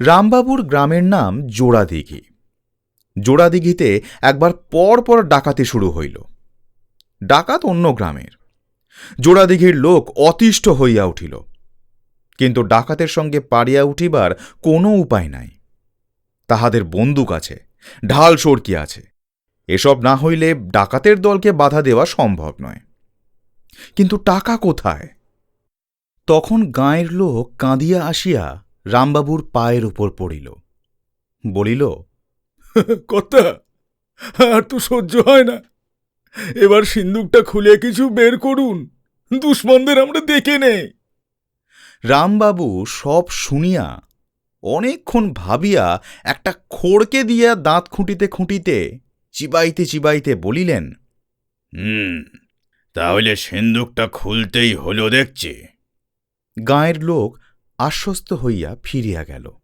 রামবাবুর গ্রামের নাম জোড়াদিঘি। জোড়াদিঘিতে একবার পর পর ডাকাতি শুরু হইল। ডাকাত অন্য গ্রামের। জোড়াদিঘির লোক অতিষ্ঠ হইয়া উঠিল। কিন্তু ডাকাতের সঙ্গে পারিয়া উঠিবার কোনো উপায় নাই। তাহাদের বন্দুক আছে, ঢাল সরকি আছে। এসব না হইলে ডাকাতের দলকে বাধা দেওয়া সম্ভব নয়। কিন্তু টাকা কোথায়? তখন গাঁয়ের লোক কাঁদিয়া আসিয়া রামবাবুর পায়ের উপর পড়িল। বলিল কর্তা আর তো সহ্য হয় না। এবার সিন্দুকটা খুলে কিছু বের করুন। দুশ্মনদের আমরা দেখে নেই। রামবাবু সব শুনিয়া অনেকক্ষণ ভাবিয়া একটা খড়কে দিয়া দাঁত খুঁটিতে খুঁটিতে চিবাইতে চিবাইতে বলিলেন হুম তাহলে সিন্দুকটা খুলতেই হলো দেখছি। গাঁয়ের লোক আশ্বস্ত হইয়া ফিরিয়া গেল।